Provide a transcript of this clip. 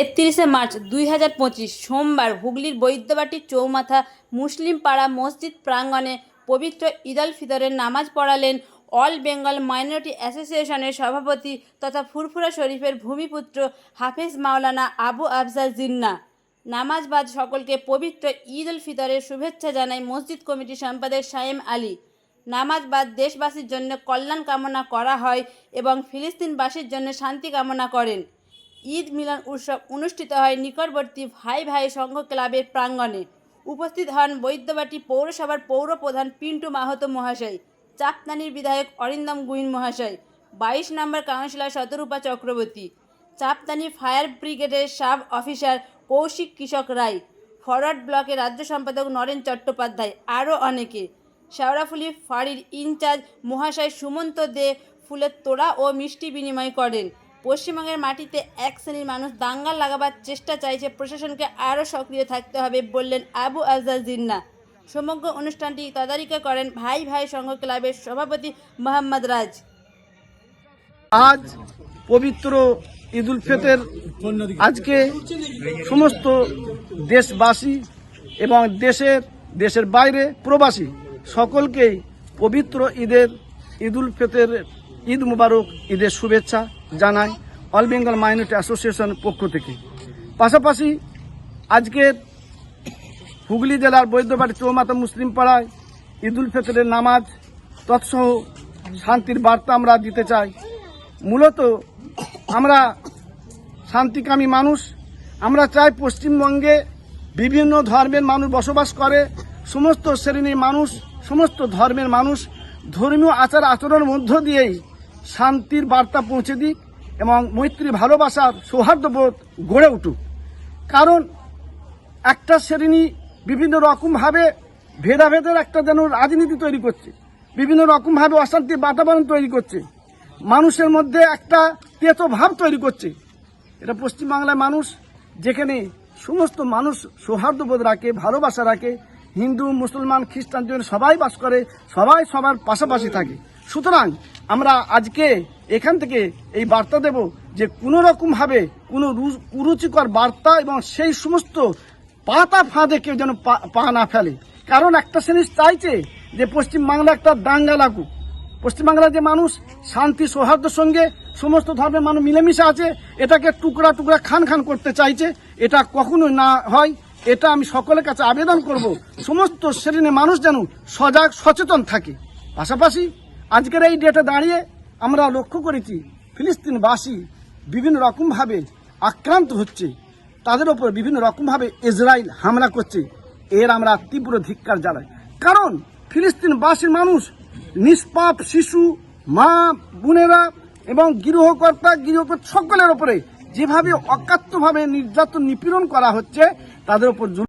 একত্রিশে মার্চ দুই হাজার পঁচিশ সোমবার হুগলির বৈদ্যবাটি চৌমাথা মুসলিম পাড়া মসজিদ প্রাঙ্গণে পবিত্র ঈদ আল ফিতরের নামাজ পড়ালেন অল বেঙ্গল মাইনরিটি অ্যাসোসিয়েশনের সভাপতি তথা ফুরফুরা শরীফের ভূমিপুত্র হাফেজ মাওলানা আবু আফজাল জিন্না। নামাজবাদ সকলকে পবিত্র ঈদ উল ফিতরের শুভেচ্ছা জানায় মসজিদ কমিটি সম্পাদক সায়েম আলী। নামাজবাদ দেশবাসীর জন্য কল্যাণ কামনা করা হয় এবং ফিলিস্তিনবাসীর জন্য শান্তি কামনা করেন। ঈদ মিলন উৎসব অনুষ্ঠিত হয় নিকটবর্তী ভাই ভাই সংঘ ক্লাবের প্রাঙ্গণে। উপস্থিত হন বৈদ্যবাটি পৌরসভার পৌর প্রধান পিন্টু মাহাতো মহাশয় চাপনানির বিধায়ক অরিন্দম গুইন মহাশয়, বাইশ number councillor Shatarupa Chakraborty Chapdani fire ব্রিগেডের sub officer Kaushik Krishak Roy, forward ব্লকের রাজ্য সম্পাদক নরেন চট্টোপাধ্যায়, আরও অনেকে। শেওড়াফুলি ফাঁড়ির ইনচার্জ মহাশয় সুমন্ত দে ফুলের তোড়া ও মিষ্টি বিনিময় করেন। পশ্চিমবঙ্গের মাটিতে এক শ্রেণির মানুষ দাঙ্গা লাগাবার চেষ্টা চাইছে, প্রশাসনকে আরও সক্রিয় থাকতে হবে বললেন আবু আজদাল জিন্না। সমগ্র অনুষ্ঠানটি তদারকি করেন ভাই ভাই সংঘ ক্লাবের সভাপতি মোহাম্মদ রাজ। আজ পবিত্র ঈদুল ফিতর, আজকে সমস্ত দেশবাসী এবং দেশের দেশের বাইরে প্রবাসী সকলকেই পবিত্র ঈদের, ঈদুল ফিতর ঈদ মুবারক, ঈদের শুভেচ্ছা। জানাই অল বেঙ্গল মাইনরিটি অ্যাসোসিয়েশন পক্ষ থেকে। পাশাপাশি আজকের হুগলি জেলার বৈদ্যবাড়ি চৌমাতা মুসলিম পাড়ায় ঈদুল ফিতরের নামাজ তৎসহ শান্তির বার্তা আমরা দিতে চাই। মূলত আমরা শান্তিকামী মানুষ, আমরা চাই পশ্চিমবঙ্গে বিভিন্ন ধর্মের মানুষ বসবাস করে, সমস্ত শ্রেণির মানুষ, সমস্ত ধর্মের মানুষ ধর্মীয় আচার আচরণের মধ্য দিয়েই শান্তির বার্তা পৌঁছে দিক এবং মৈত্রী ভালোবাসার সৌহার্দ্যবোধ গড়ে উঠুক। কারণ একটা শ্রেণি বিভিন্ন রকমভাবে ভেদাভেদের একটা যেন রাজনীতি তৈরি করছে, বিভিন্ন রকমভাবে অশান্তির বাতাবরণ তৈরি করছে, মানুষের মধ্যে একটা তেতো ভাব তৈরি করছে। এটা পশ্চিমবাংলার মানুষ যেখানে সমস্ত মানুষ সৌহার্দ্যবোধ রাখে, ভালোবাসা রাখে, হিন্দু, মুসলমান, খ্রিস্টান সবাই বাস করে, সবাই সবার পাশাপাশি থাকে। সুতরাং আমরা আজকে এখান থেকে এই বার্তা দেব যে কোনো রকমভাবে কোনো কুরুচিকর বার্তা এবং সেই সমস্ত পাতা ফাঁদে কেউ যেন পা- না ফেলে। কারণ একটা জিনিস চাইছে যে পশ্চিমবাংলা একটা দাঙ্গা লাগুক। পশ্চিমবাংলার যে মানুষ শান্তি সৌহার্দ্যের সঙ্গে সমস্ত ধর্মের মানুষ মিলেমিশে আছে, এটাকে টুকরা টুকরা খান খান করতে চাইছে, এটা কখনো না হয়। এটা আমি সকলের কাছে আবেদন করব, সমস্ত শ্রেণির মানুষ যেন সজাগ, সচেতন থাকে। পাশাপাশি আজকের এই ডেটে দাঁড়িয়ে আমরা লক্ষ্য করেছি, ফিলিস্তিনবাসী বিভিন্ন রকমভাবে আক্রান্ত হচ্ছে। তাদের ওপর বিভিন্ন রকমভাবে ইসরায়েল হামলা করছে। এর আমরা তীব্র ধিক্কার জানাই। কারণ ফিলিস্তিনবাসীর মানুষ, নিষ্পাপ শিশু, মা, বোনেরা এবং গৃহকর্তা গৃহকর্তা সকলের ওপরে যেভাবে অকাত্যভাবে নির্যাতন নিপীড়ন করা হচ্ছে, তাদের ওপর